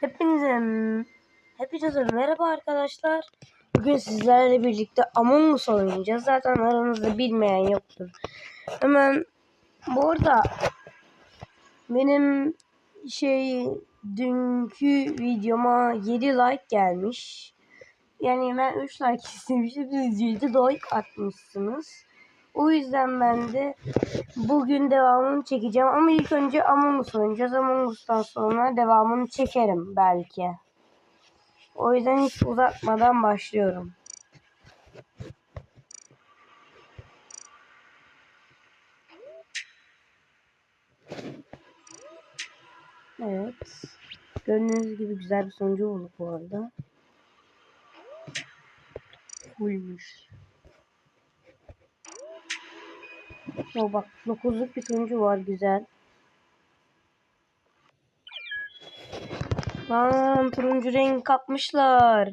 Hepinize hepinize merhaba arkadaşlar. Bugün sizlerle birlikte Among Us oynayacağız. Zaten aranızda bilmeyen yoktur. Hemen bu arada benim şey dünkü videoma 7 like gelmiş. Yani ben 3 like istemiştim. Siz 7 like atmışsınız. O yüzden ben de bugün devamını çekeceğim. Ama ilk önce Among Us oynayacağız. Among Us'tan sonra devamını çekerim belki. O yüzden hiç uzatmadan başlıyorum. Evet. Gördüğünüz gibi güzel bir sonucu bulduk bu arada. Fullmüş. O bak 9'luk bir sonucu var güzel. Lan turuncu renk kapmışlar.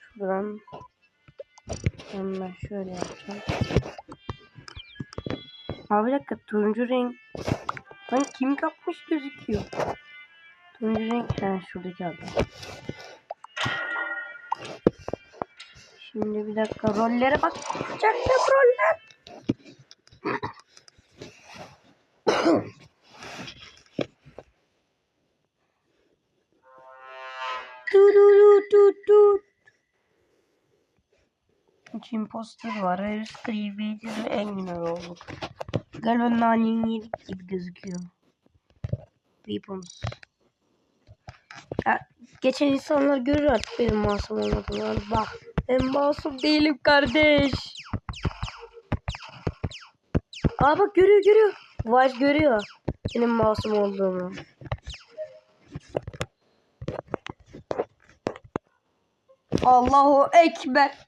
Şuradan ben şöyle yapacağım. Abi dakika turuncu renk. Lan kim kapmış gözüküyor. Turuncu renk. Ha şuradaki adam. Şimdi bir dakika rollere bak. Çaktım roller. Üç imposter var. Harris Creevy'dir ve en güzel olduk. Galiba naneyi yedik gibi gözüküyor. Weapons. Ya, geçen insanlar görür artık benim masum olmadığımı. Yani bak ben masum değilim kardeş. Aa bak görüyor görüyor. Vice görüyor benim masum olduğumu. Allahu Ekber.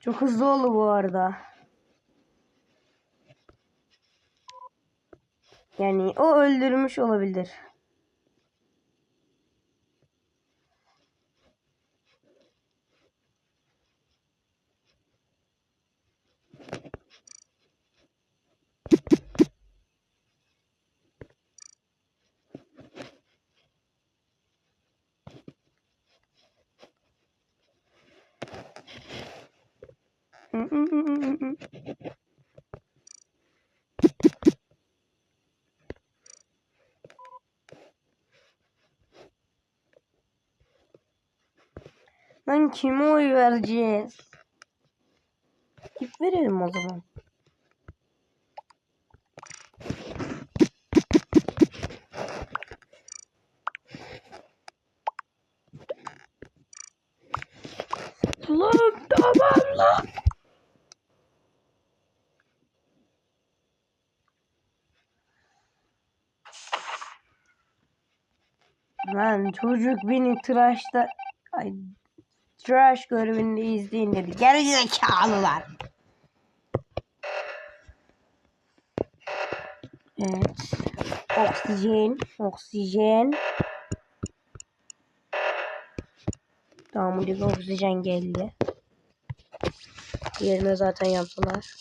Çok hızlı oldu bu arada. Yani o öldürmüş olabilir. Lan kime oy vereceğiz? Tip verelim o zaman. Lan tamam lan. Lan çocuk beni tıraşta ay tıraş görevinde izleyin dedi. Geri zekalılar. Evet. Oksijen, oksijen. Tamam burada oksijen geldi. Yerine zaten yaptılar.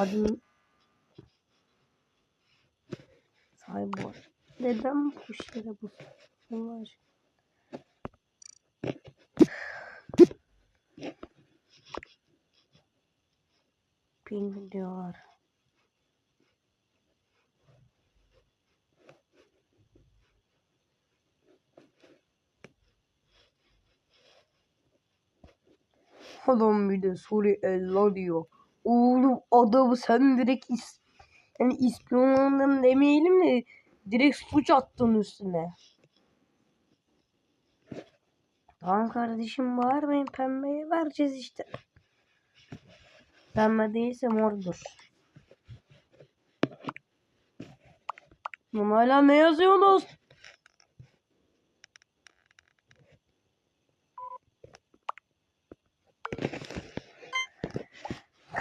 Ya adım Cyborg. Neden bu bu? Aşkına. Ping diyorlar. Adam bir de Suri Ella diyor. Oğlum adamı sen direkt is yani ispiyonlandın demeyelim de direkt suç attın üstüne. Tamam kardeşim bağırmayın pembeye vereceğiz işte. Pembe değilse mordur. Lan hala ne yazıyorsunuz?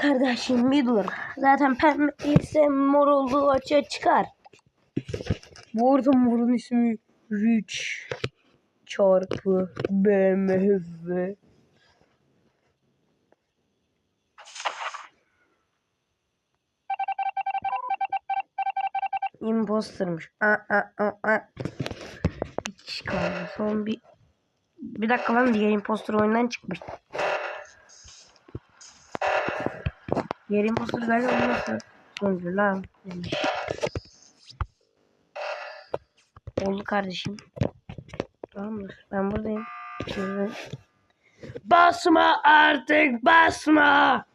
Kardeşim bir dur. Zaten pembe değilse mor olduğu açığa çıkar. Bu arada morun ismi Rich çarpı BMW. Imposter'mış. Aa, aa, aa, kişi kaldı. Son bir... Bir dakika lan diğer imposter oyundan çıkmış. İmposter galiba olması sonucu lan demiş. Oldu kardeşim. Tamamdır. Ben buradayım. Şimdi... Basma artık basma.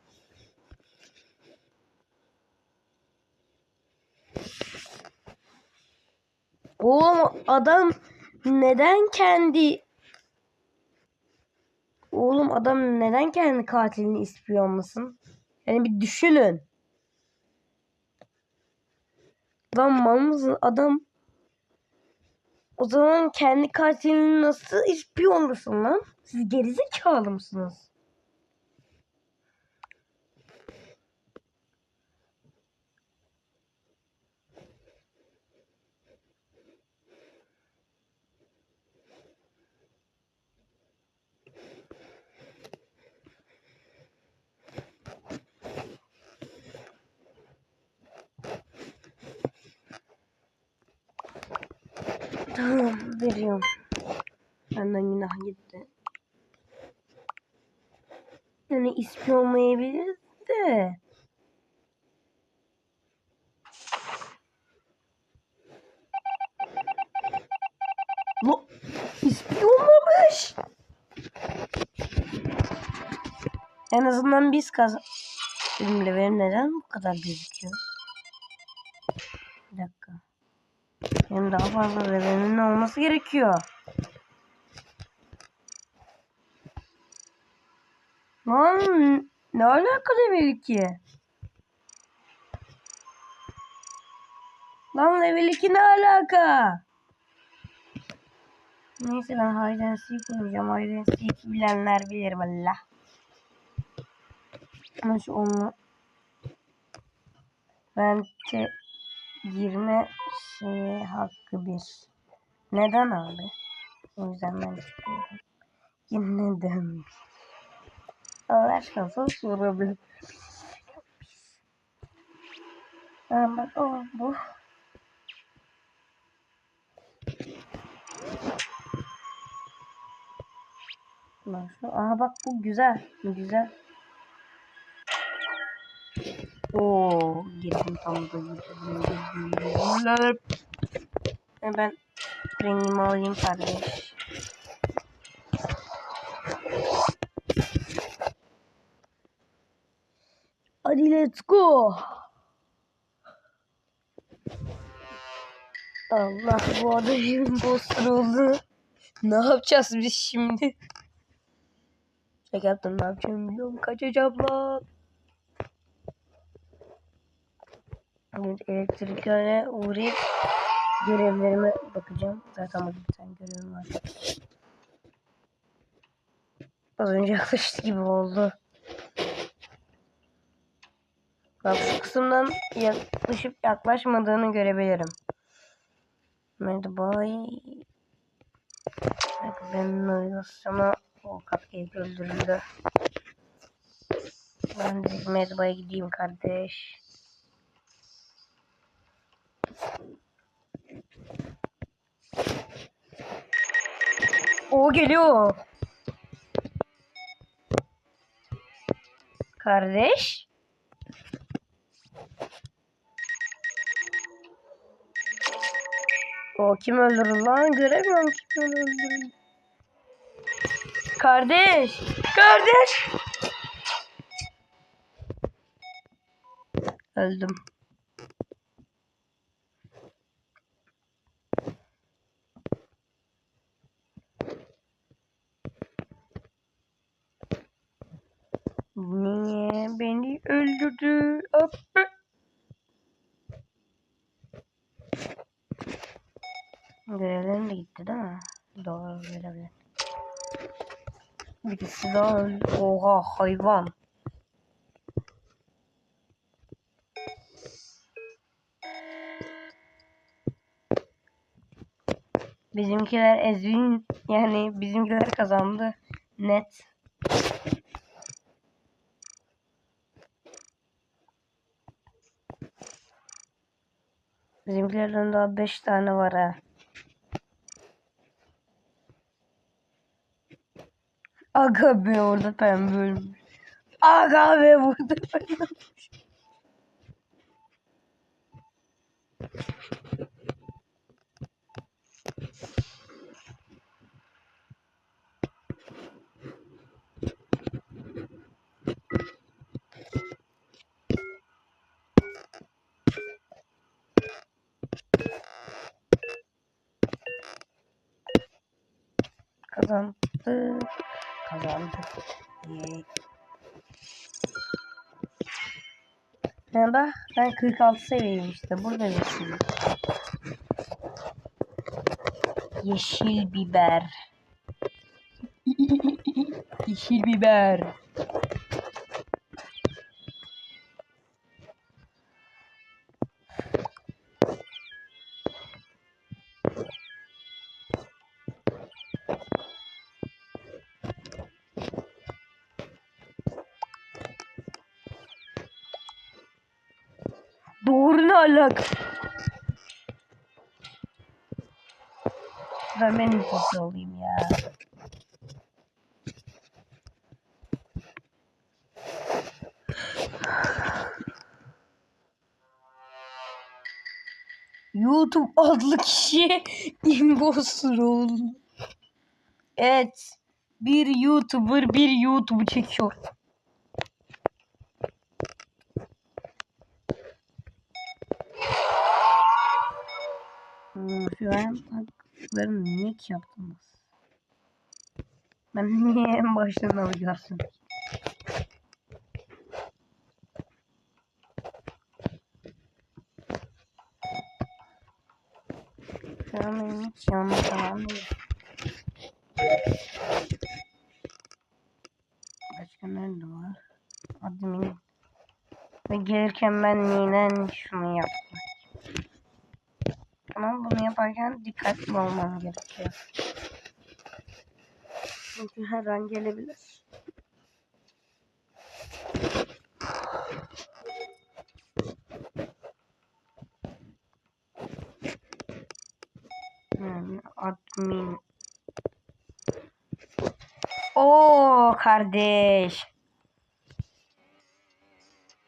Oğlum adam neden kendi Oğlum adam neden kendi katilini ispiyonlasın? Yani bir düşünün. Lan mal? Adam o zaman kendi katilini nasıl ispiyonlasın lan? Siz gerizekalı mısınız? Tamam veriyorum. Benden günah gitti. Yani ismi olmayabilir de. Lo ispiyonlamış. En azından biz kazan. Benim neden bu kadar gözüküyor? Benim daha fazla levelimin olması gerekiyor. Lan ne alaka level 2? Lan level 2 ne alaka? Neyse ben and seek oynayacağım. And seek bilenler bilir valla. Ama şu onu ben girme şeye hakkı bir. Neden abi? O yüzden ben çıkıyorum. Neden? Allah aşkına sana sorabilir. Ha, bak o bu. Şu, aha bak bu güzel. Bu güzel. Oo, girdim tam da girdim. E ben rengimi alayım kardeş. Hadi let's go. Allah bu adam imposter oldu. Ne yapacağız biz şimdi? Şaka yaptım ne yapacağım biliyorum. Kaçacağım lan. Evet, elektriklere uğrayıp görevlerime bakacağım. Zaten burada bir tane görevim var. Az önce yaklaştı gibi oldu. Bak şu kısımdan yaklaşıp yaklaşmadığını görebilirim. Medbay benim navigasyona o cupcake öldürüldü. Ben direkt Medbay'a gideyim kardeş. O geliyor. Kardeş. O kim öldürdü lan? Göremiyorum kim öldürdü. Kardeş. Kardeş. Öldüm. Niye beni öldürdü? Hop. Görevlerim de gitti değil mi? Doğru görevler. Birisi daha öldü. Oha hayvan. Bizimkiler ezin yani bizimkiler kazandı. Net. Bizimkilerden daha 5 tane var ha. Aga be orada pembe ölmüş. Aga be burada pembe ölmüş. Kazandı. Kazandı. Yay. Merhaba. Ben 46 seviyeyim işte. Burada yeşil. Yeşil biber. Yeşil biber. Alaka? Ben benim kopya olayım ya. YouTube adlı kişi impostor oldu. Evet. Bir YouTuber bir YouTube çekiyor. Hmm, şu an taktıklarını niye ki yaptınız? Ben niye en baştan alacaksın? Hiç yanlış falan değil. Başka nerede var? Admin. Ve gelirken ben neden şunu yaptım? Yaparken dikkatli olmam gerekiyor. Çünkü her an gelebilir. Yani admin. Oo kardeş.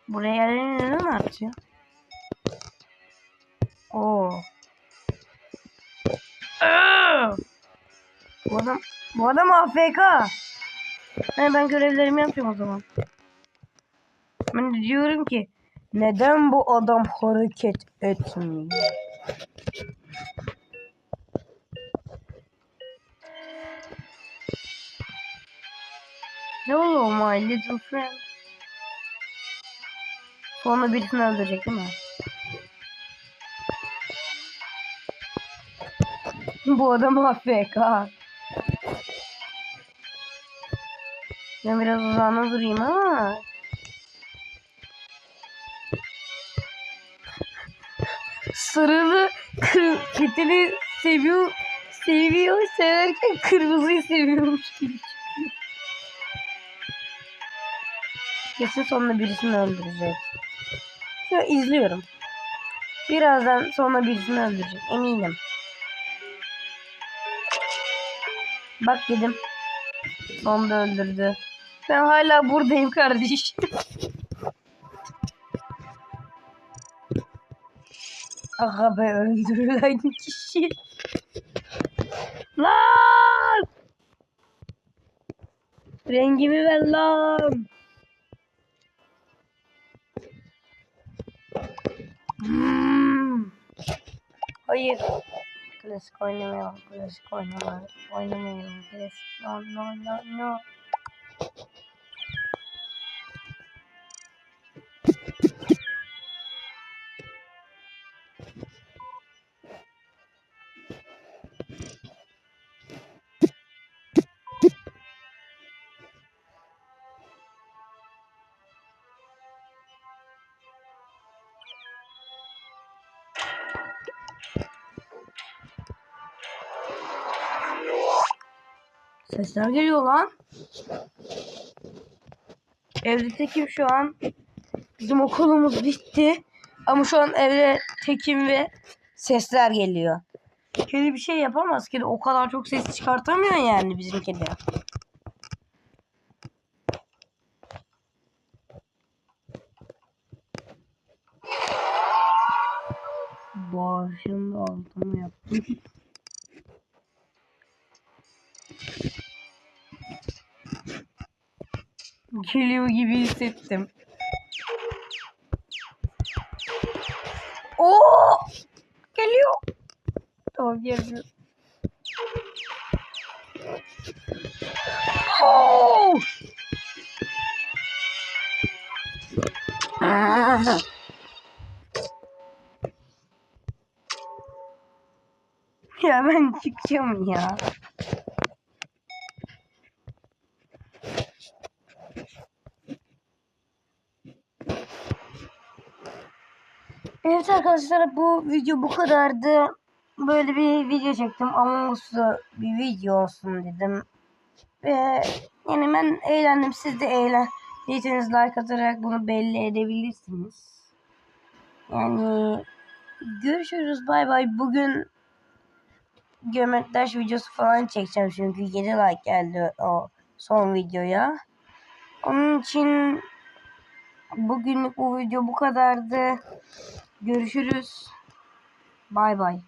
Buraya neden artıyor? Oo. Aa! Bu adam, bu adam AFK. Ben, ben görevlerimi yapıyorum o zaman. Ben diyorum ki neden bu adam hareket etmiyor? Oluyor my little friend? Sonra birisini öldürecek değil mi? Bu adam AFK. Ben biraz uzağına durayım ama. Sarılı kitini seviyor, seviyor, severken kırmızıyı seviyormuş gibi. Kesin sonunda birisini öldürecek. Şu izliyorum. Birazdan sonra birisini öldürecek. Eminim. Bak dedim. Sonunda öldürdü. Ben hala buradayım kardeşim. Aga be öldürülen kişi. Lan! Rengimi ver lan. Hmm. Hayır. please go in the mail, please go in the mail, please. No, no, no, no. Sesler geliyor lan. Evde tekim şu an. Bizim okulumuz bitti. Ama şu an evde tekim ve sesler geliyor. Kedi bir şey yapamaz. Kedi o kadar çok ses çıkartamıyor yani bizim kedi. Bağışın da altımı yaptım. Geliyor gibi hissettim. Oo! Geliyor. Tamam geldi. Oo! Ah! Ya ben çıkacağım ya. Evet arkadaşlar bu video bu kadardı. Böyle bir video çektim. Among Us'lu bir video olsun dedim. Ve yani ben eğlendim. Siz de eğlendiyseniz like atarak bunu belli edebilirsiniz. Yani görüşürüz. Bay bay. Bugün geometraş videosu falan çekeceğim çünkü 7 like geldi o son videoya. Onun için bugünlük bu video bu kadardı. Görüşürüz. Bay bay.